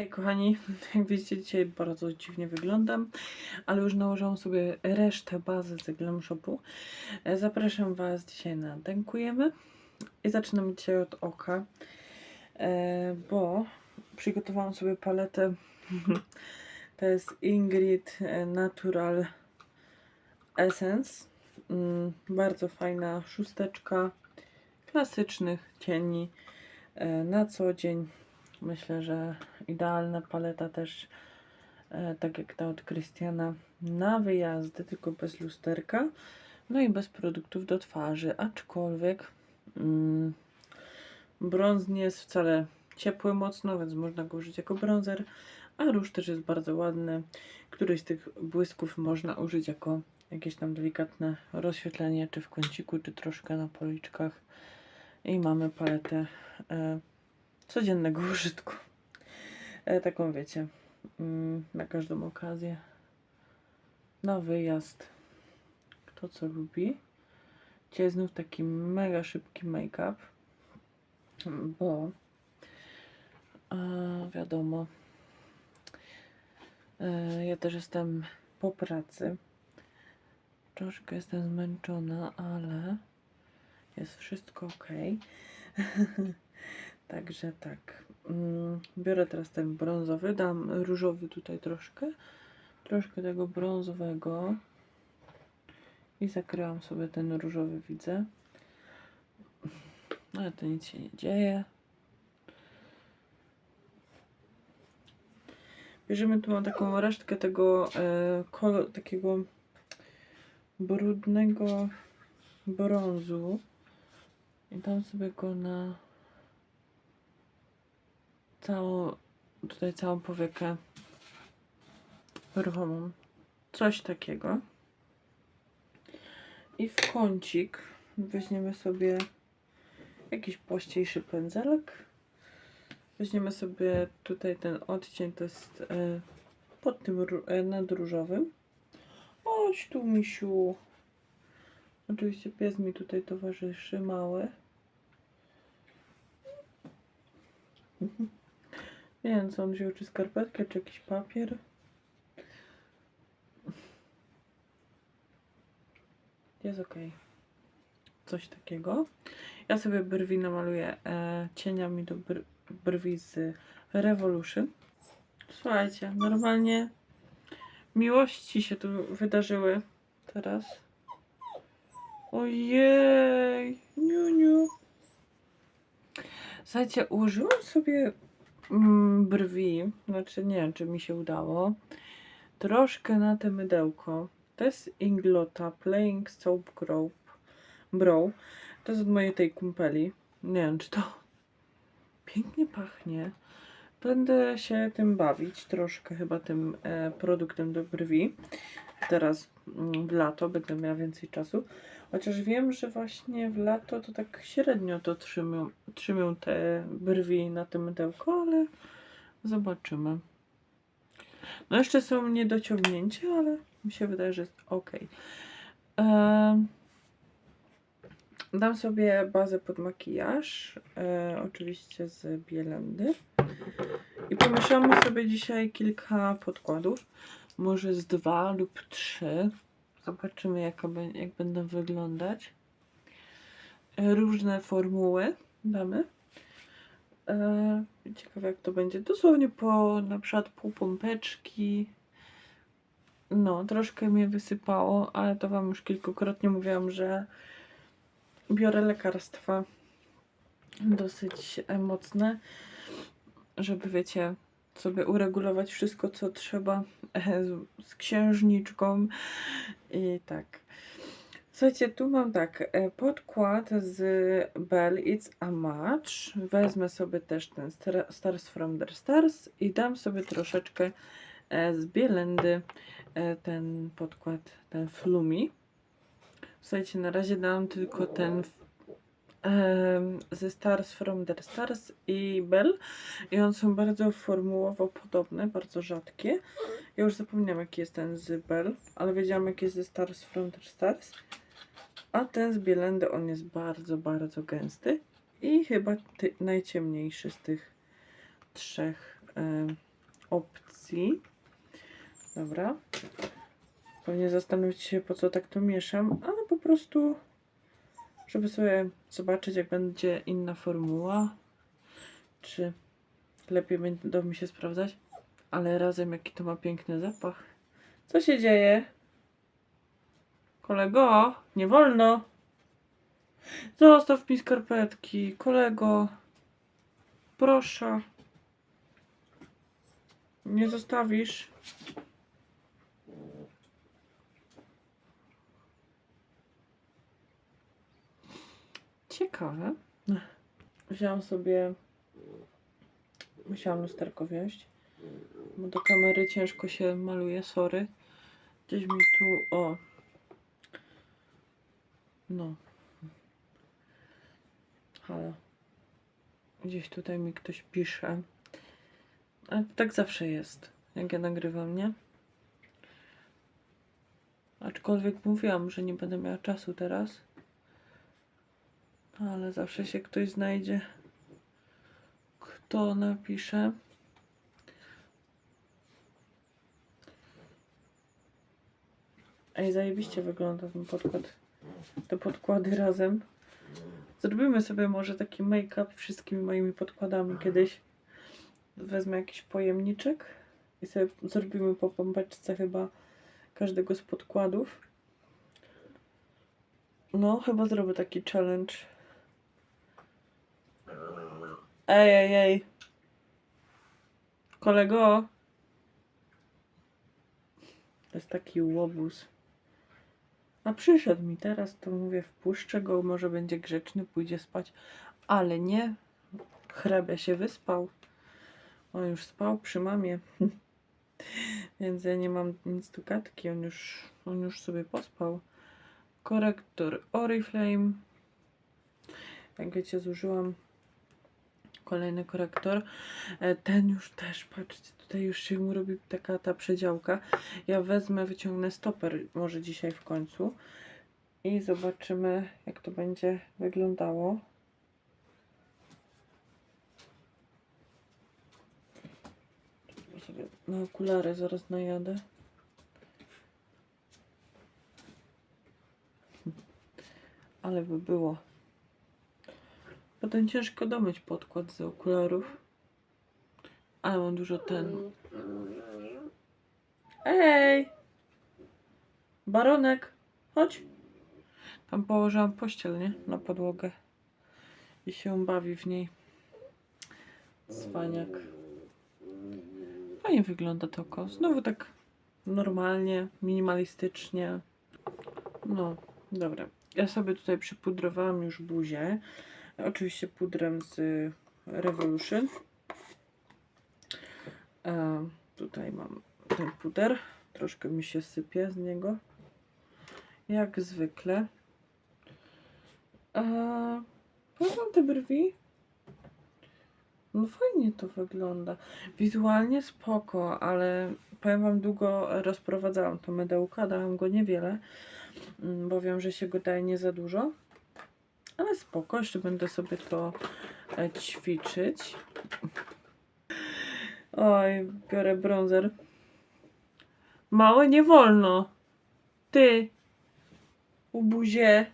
Hej kochani, jak widzicie dzisiaj bardzo dziwnie wyglądam, ale już nałożyłam sobie resztę bazy z Glam Shopu. E, Zapraszam Was dzisiaj na Dękujemy i zaczynamy dzisiaj od oka, e, bo przygotowałam sobie paletę, to jest Ingrid e, Natural Essence, Mm, bardzo fajna szósteczka klasycznych cieni na co dzień. Myślę, że idealna paleta też, e, tak jak ta od Krystiana, na wyjazdy, tylko bez lusterka. No i bez produktów do twarzy, aczkolwiek mm, brąz nie jest wcale ciepły mocno, więc można go użyć jako bronzer, a róż też jest bardzo ładny. Któryś z tych błysków można użyć jako jakieś tam delikatne rozświetlenie, czy w kąciku, czy troszkę na policzkach. I mamy paletę e, codziennego użytku. E, taką wiecie, mm, na każdą okazję. Na wyjazd. Kto co lubi. Dzisiaj znów taki mega szybki make-up, bo wiadomo, e, ja też jestem po pracy. Troszkę jestem zmęczona, ale jest wszystko ok. Także tak. Mm, Biorę teraz ten brązowy, dam różowy tutaj troszkę. Troszkę tego brązowego. I zakryłam sobie ten różowy, widzę. Ale to nic się nie dzieje. Bierzemy tu mam taką resztkę tego e, kolo, takiego brudnego brązu i dam sobie go na całą, tutaj całą powiekę ruchomą. Coś takiego. I w kącik weźmiemy sobie jakiś płaściejszy pędzelek. Weźmiemy sobie tutaj ten odcień, to jest e, pod tym e, nadróżowym. Chodź tu, misiu. Oczywiście pies mi tutaj towarzyszy, mały. Nie wiem, co on wziął, czy skarpetkę, czy jakiś papier. Jest ok. Coś takiego. Ja sobie brwi namaluję e, cieniami do br brwi z Revolution. Słuchajcie, normalnie miłości się tu wydarzyły teraz. Ojej, niuniu. Słuchajcie, użyłam sobie brwi, znaczy nie wiem, czy mi się udało, troszkę na te mydełko. To jest Inglota Playing Soap Grow. Brow. To jest od mojej tej kumpeli. Nie wiem, czy to pięknie pachnie. Będę się tym bawić, troszkę chyba tym e, produktem do brwi. Teraz mm, w lato będę miała więcej czasu. Chociaż wiem, że właśnie w lato to tak średnio to trzymią, trzymią te brwi na tym mydełko, ale zobaczymy. No jeszcze są niedociągnięcia, ale mi się wydaje, że jest ok. Em, Dam sobie bazę pod makijaż, e, oczywiście z Bielendy. I pomieszamy sobie dzisiaj kilka podkładów, może z dwa lub trzy. Zobaczymy, jaka, be- jak będą wyglądać. Różne formuły damy. E, ciekawe, jak to będzie. Dosłownie po na przykład pół pompeczki. No, troszkę mnie wysypało, ale to Wam już kilkukrotnie mówiłam, że biorę lekarstwa dosyć e, mocne, żeby wiecie, sobie uregulować wszystko, co trzeba e, z, księżniczką i tak. Słuchajcie, tu mam tak, e, podkład z Bell It's a Match. Wezmę sobie też ten Star- Stars from the Stars i dam sobie troszeczkę e, z Bielendy ten podkład, ten Flumi. Słuchajcie, na razie dałam tylko ten ze Stars from the Stars i Bell i one są bardzo formułowo podobne, bardzo rzadkie. Ja już zapomniałam jaki jest ten z Bell, ale wiedziałam jaki jest ze Stars from the Stars. A ten z Bielendy on jest bardzo, bardzo gęsty i chyba najciemniejszy z tych trzech em, opcji. Dobra. Pewnie zastanowić się, po co tak to mieszam, ale po prostu, żeby sobie zobaczyć, jak będzie inna formuła. Czy lepiej będą mi się sprawdzać. Ale razem, jaki to ma piękny zapach. Co się dzieje? Kolego, nie wolno. Zostaw mi skarpetki, kolego. Proszę. Nie zostawisz. Ciekawe. Wziąłam sobie. Musiałam lusterko wziąć. Bo do kamery ciężko się maluje, sorry. Gdzieś mi tu. O. No. Halo. Gdzieś tutaj mi ktoś pisze. Ale tak zawsze jest, jak ja nagrywam, nie? Aczkolwiek mówiłam, że nie będę miała czasu teraz. Ale zawsze się ktoś znajdzie, kto napisze. Ej, zajebiście wygląda ten podkład. Te podkłady razem. Zrobimy sobie może taki make-up wszystkimi moimi podkładami kiedyś. Wezmę jakiś pojemniczek i sobie zrobimy po pompeczce chyba każdego z podkładów. No, chyba zrobię taki challenge. Ej, ej, ej. Kolego. To jest taki łobuz. A przyszedł mi teraz, to mówię, wpuszczę go, może będzie grzeczny, pójdzie spać. Ale nie. Hrabia się wyspał. On już spał przy mamie. Więc ja nie mam nic tu gadki. On już, on już sobie pospał. Korektor Oriflame. Jak wiecie, zużyłam kolejny korektor. E, Ten już też, patrzcie, tutaj już się mu robi taka ta przedziałka. Ja wezmę, wyciągnę stoper może dzisiaj w końcu i zobaczymy, jak to będzie wyglądało. Sobie na okulary zaraz najadę. Ale by było. Potem ciężko domyć podkład z okularów. Ale mam dużo ten. Ej! Baronek, chodź. Tam położyłam pościel, nie? Na podłogę. I się bawi w niej. Cwaniak. Fajnie wygląda to oko. Znowu tak normalnie, minimalistycznie. No, dobra. Ja sobie tutaj przypudrowałam już buzię. Oczywiście pudrem z Revolution. E, tutaj mam ten puder. Troszkę mi się sypie z niego. Jak zwykle. E, wam te brwi. No fajnie to wygląda. Wizualnie spoko, ale powiem wam, długo rozprowadzałam to mydełko, dałam go niewiele, mm, bo wiem, że się go daje nie za dużo. Ale spoko, jeszcze będę sobie to e, ćwiczyć. Oj, biorę bronzer. Małe nie wolno. Ty. Ubuzie.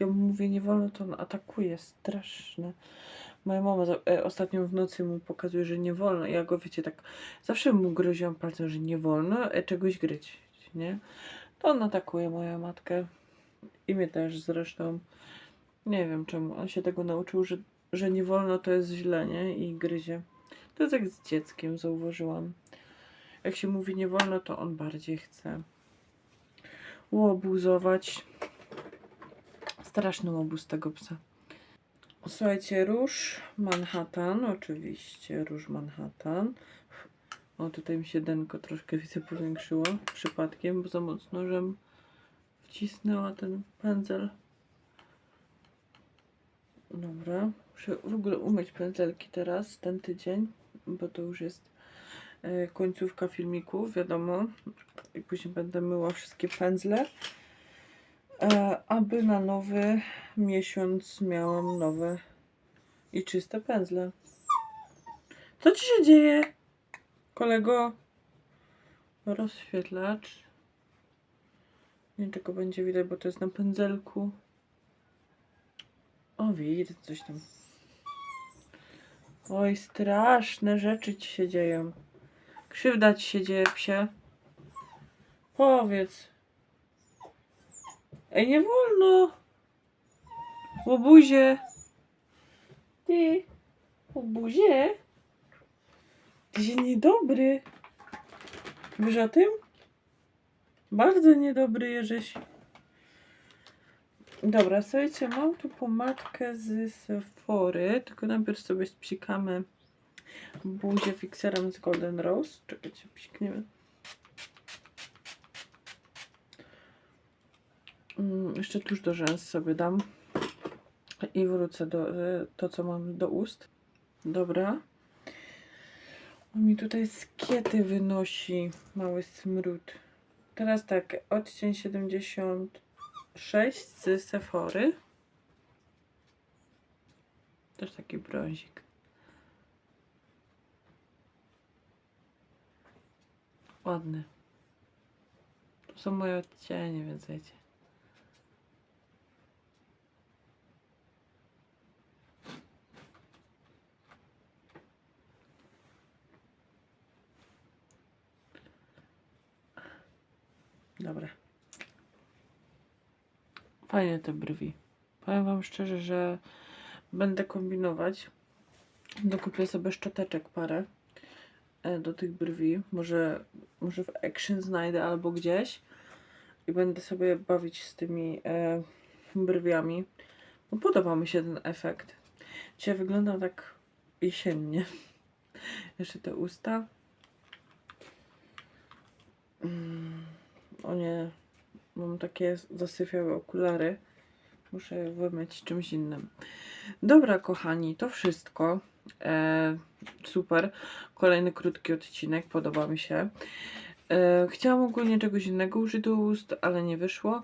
Ja mu mówię nie wolno, to on atakuje. Straszne. Moja mama e, ostatnio w nocy mu pokazuje, że nie wolno. Ja go, wiecie, tak zawsze mu groziłam palcem, że nie wolno e, czegoś gryć, nie? To on atakuje moją matkę. I mnie też zresztą. Nie wiem czemu. On się tego nauczył, że, że nie wolno to jest źle, nie? I gryzie. To jest jak z dzieckiem, zauważyłam. Jak się mówi nie wolno, to on bardziej chce łobuzować. Straszny łobuz tego psa. Słuchajcie, róż Manhattan, oczywiście, róż Manhattan. O, tutaj mi się denko troszkę widzę powiększyło przypadkiem, bo za mocno, żem wcisnęła ten pędzel. Dobra, muszę w ogóle umyć pędzelki teraz, ten tydzień, bo to już jest e, końcówka filmiku, wiadomo. I później będę myła wszystkie pędzle, e, aby na nowy miesiąc miałam nowe i czyste pędzle. Co ci się dzieje? Kolego, rozświetlacz. Nie wiem, czego będzie widać, bo to jest na pędzelku. O, widać coś tam. Oj, straszne rzeczy ci się dzieją. Krzywda ci się dzieje, psie. Powiedz. Ej, nie wolno. Łobuzie. Ty. Łobuzie. Się niedobry. Wiesz o tym? Bardzo niedobry Jerzyś. Dobra, słuchajcie, mam tu pomadkę z Sephory, tylko najpierw sobie spsikamy buzię fikserem z Golden Rose. Czekajcie, psikniemy. Mm, jeszcze tuż do rzęs sobie dam i wrócę do e, to, co mam do ust. Dobra. On mi tutaj skiety wynosi, mały smród. Teraz tak, odcień 76 z Sephory. Też taki brązik. Ładny. To są moje odcienie, więc wiecie. Dobra. Fajne te brwi. Powiem wam szczerze, że będę kombinować. Dokupię sobie szczoteczek parę e, do tych brwi. Może, może w Action znajdę albo gdzieś. I będę sobie bawić z tymi e, brwiami. Bo podoba mi się ten efekt. Dzisiaj wygląda tak jesiennie. Jeszcze te usta. Mm, o nie, mam takie zasyfiałe okulary. Muszę je wymyć czymś innym. Dobra, kochani, to wszystko. E, super. Kolejny krótki odcinek, podoba mi się. E, chciałam ogólnie czegoś innego użyć do ust, ale nie wyszło.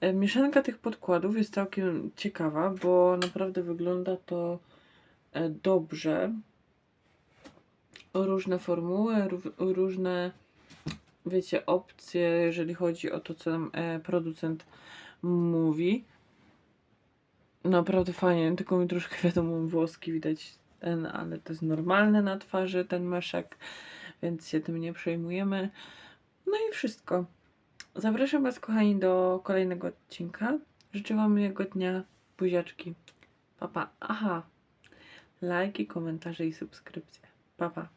E, mieszanka tych podkładów jest całkiem ciekawa, bo naprawdę wygląda to e, dobrze. Różne formuły, ró- różne wiecie, opcje, jeżeli chodzi o to, co nam e, producent mówi. Naprawdę fajnie, tylko mi troszkę wiadomo włoski widać ten, ale to jest normalne na twarzy ten meszek, więc się tym nie przejmujemy. No i wszystko. Zapraszam Was, kochani, do kolejnego odcinka. Życzę Wam miłego dnia. Buziaczki. Papa. Pa. Aha. Lajki, komentarze i subskrypcje. Papa. Pa.